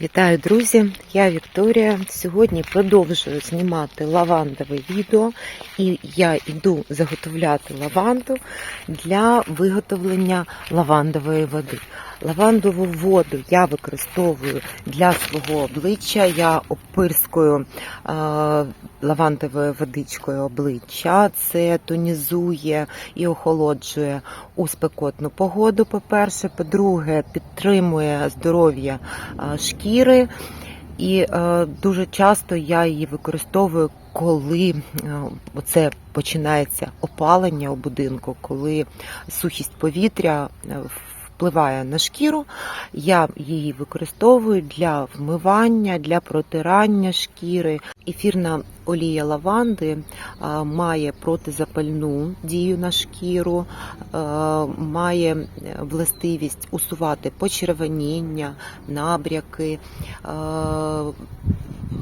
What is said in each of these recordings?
Вітаю, друзі! Я Вікторія. Сьогодні продовжую знімати лавандове відео, і я йду заготовляти лаванду для виготовлення лавандової води. Лавандову воду я використовую для свого обличчя. Я опирскую е, лавандовою водичкою обличчя. Це тонізує і охолоджує у спекотну погоду. По-перше, по-друге, підтримує здоров'я е, шкіри. І е, дуже часто я її використовую, коли е, оце починається опалення у будинку, коли сухість повітря впливає на шкіру. Я її використовую для вмивання, для протирання шкіри. Ефірна олія лаванди е, має протизапальну дію на шкіру, е, має властивість усувати почервоніння, набряки.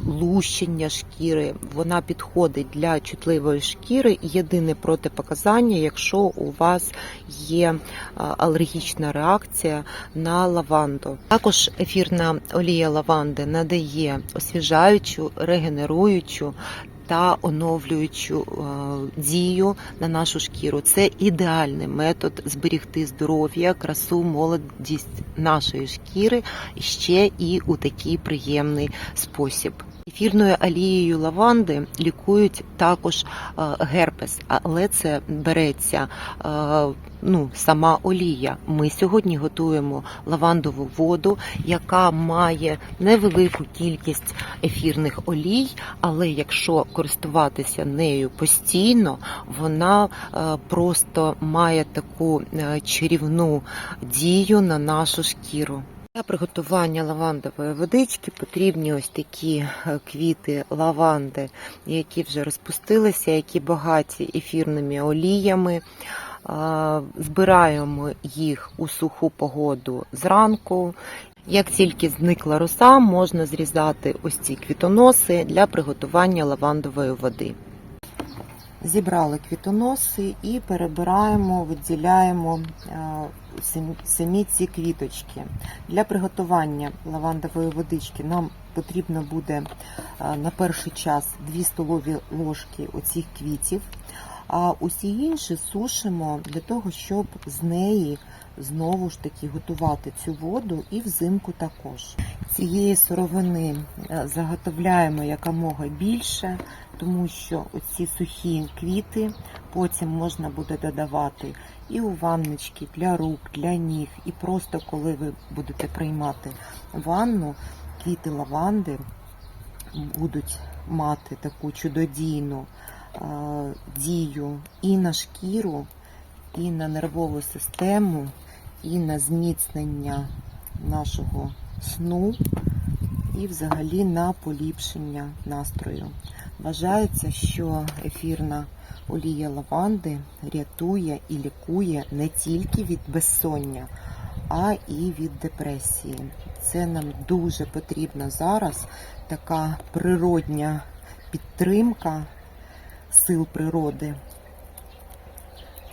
Лущення шкіри, вона підходить для чутливої шкіри. Єдине протипоказання, якщо у вас є е, алергічна реакція на лаванду. Також ефірна олія лаванди надає освіжаючу, регенеруючу та оновлюючу е, дію на нашу шкіру. Це ідеальний метод зберігти здоров'я, красу, молодість нашої шкіри ще і у такий приємний спосіб. Ефірною олією лаванди лікують також е, герпес, але це береться е, ну, сама олія. Ми сьогодні готуємо лавандову воду, яка має невелику кількість ефірних олій, але якщо користуватися нею постійно, вона е, просто має таку чарівну дію на нашу шкіру. Для приготування лавандової водички потрібні ось такі е, квіти лаванди, які вже розпустилися, які багаті ефірними оліями. Збираємо їх у суху погоду зранку. Як тільки зникла роса, можна зрізати ось ці квітоноси для приготування лавандової води. Зібрали квітоноси і перебираємо, виділяємо е, самі- ці квіточки. Для приготування лавандової водички нам потрібно буде е, на перший час 2 столові ложки оцих квітів, а усі інші сушимо для того, щоб з неї знову ж таки готувати цю воду і взимку також. Цієї сировини е, заготовляємо якомога більше, тому що оці сухі квіти потім можна буде додавати і у ванночки для рук, для ніг, і просто коли ви будете приймати ванну, квіти лаванди будуть мати таку чудодійну дію і на шкіру, і на нервову систему, і на зміцнення нашого сну, і взагалі на поліпшення настрою. Вважається, що ефірна олія лаванди рятує і лікує не тільки від безсоння, а і від депресії. Це нам дуже потрібна зараз така природня підтримка сил природи.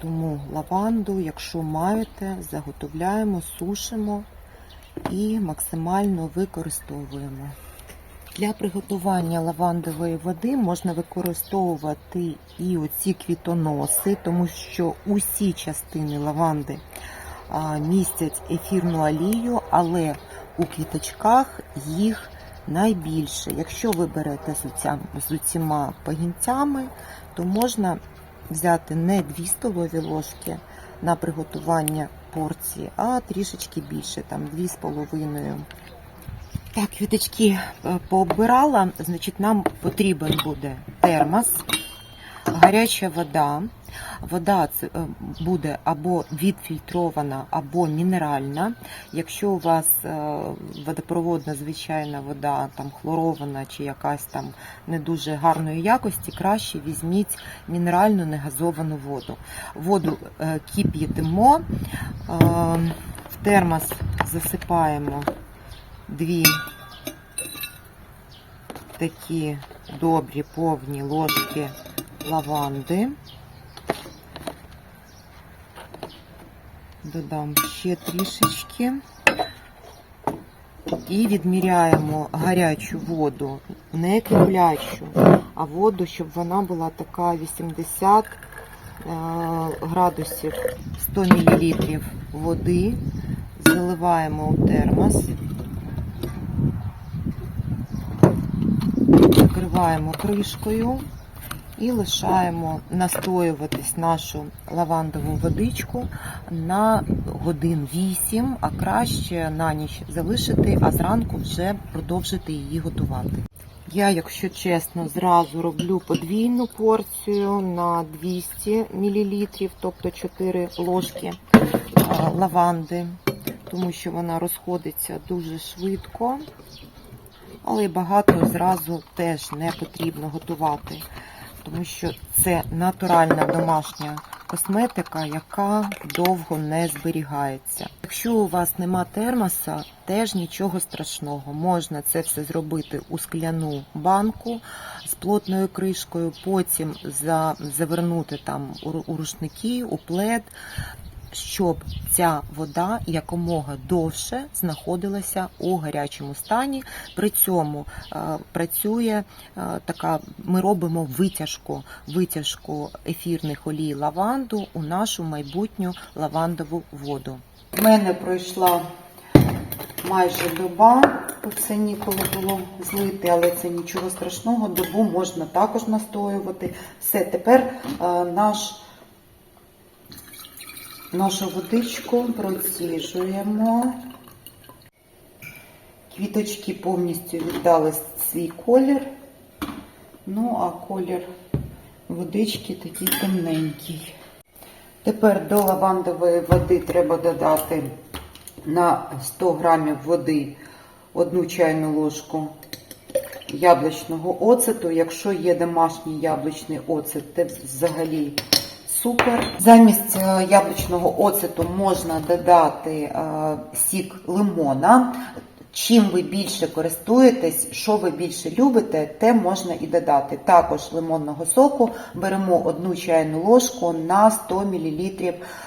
Тому лаванду, якщо маєте, заготовляємо, сушимо і максимально використовуємо. Для приготування лавандової води можна використовувати і оці квітоноси, тому що усі частини лаванди містять ефірну олію, але у квіточках їх найбільше. Якщо ви берете з, усіма пагінцями, то можна взяти не 2 столові ложки на приготування порції, а трішечки більше, там 2,5. Так, квіточки е, пооббирала, значить, нам потрібен буде термос, гаряча вода. Вода е, буде або відфільтрована, або мінеральна. Якщо у вас е, водопроводна звичайна вода, там хлорована чи якась там не дуже гарної якості, краще візьміть мінеральну негазовану воду. Воду е, кип'ятимо, в термос засипаємо дві такі добрі повні ложки лаванди. Додам ще трішечки. і відміряємо гарячу воду, не киплячу, а воду, щоб вона була така 80 е, градусів 100 мл води. Заливаємо у термос, накриваємо кришкою і лишаємо настоюватись нашу лавандову водичку на годин 8, а краще на ніч залишити, а зранку вже продовжити її готувати. Я, якщо чесно, зразу роблю подвійну порцію на 200 мл, тобто 4 ложки лаванди, тому що вона розходиться дуже швидко, але багато зразу теж не потрібно готувати, тому що це натуральна домашня косметика, яка довго не зберігається. Якщо у вас нема термоса, теж нічого страшного. Можна це все зробити у скляну банку з плотною кришкою, потім завернути там у, рушники, у плед, щоб ця вода якомога довше знаходилася у гарячому стані. При цьому е, працює е, така, ми робимо витяжку, витяжку ефірних олій лаванду у нашу майбутню лавандову воду. У мене пройшла майже доба, тут це ніколи було злити, але це нічого страшного. Добу можна також настоювати. Все, тепер е, наш нашу водичку проціжуємо. Квіточки повністю віддали свій колір. Ну, а колір водички такий темненький. Тепер до лавандової води треба додати на 100 грамів води одну чайну ложку яблучного оцету. Якщо є домашній яблучний оцет, це взагалі супер. Замість е, яблучного оцету можна додати е, сік лимона. Чим ви більше користуєтесь, що ви більше любите, те можна і додати. Також лимонного соку беремо одну чайну ложку на 100 мл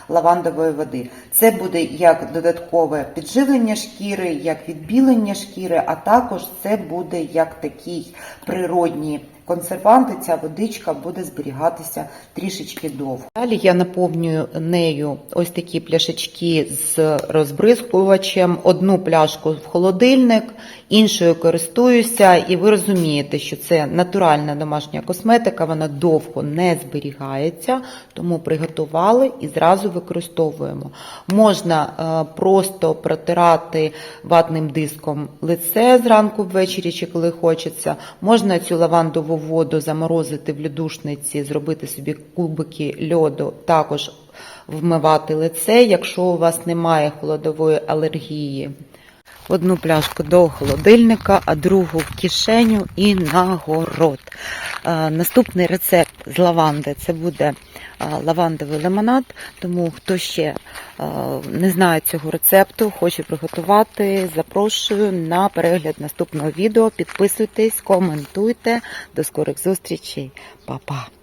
лавандової води. Це буде як додаткове підживлення шкіри, як відбілення шкіри, а також це буде як такий природній консервант, і ця водичка буде зберігатися трішечки довго. Далі я наповнюю нею ось такі пляшечки з розбризкувачем, одну пляшку в холодильник, іншою користуюся, і ви розумієте, що це натуральна домашня косметика, вона довго не зберігається, тому приготували і зразу використовуємо. Можна е, просто протирати ватним диском лице зранку ввечері, чи коли хочеться. Можна цю лавандову воду заморозити в льодушниці, зробити собі кубики льоду, також вмивати лице, якщо у вас немає холодової алергії. Одну пляшку до холодильника, а другу в кишеню і на город. Е, Наступний рецепт з лаванди це буде е, лавандовий лимонад. Тому хто ще е, не знає цього рецепту, хоче приготувати, запрошую на перегляд наступного відео. Підписуйтесь, коментуйте. До скорих зустрічей. Па-па!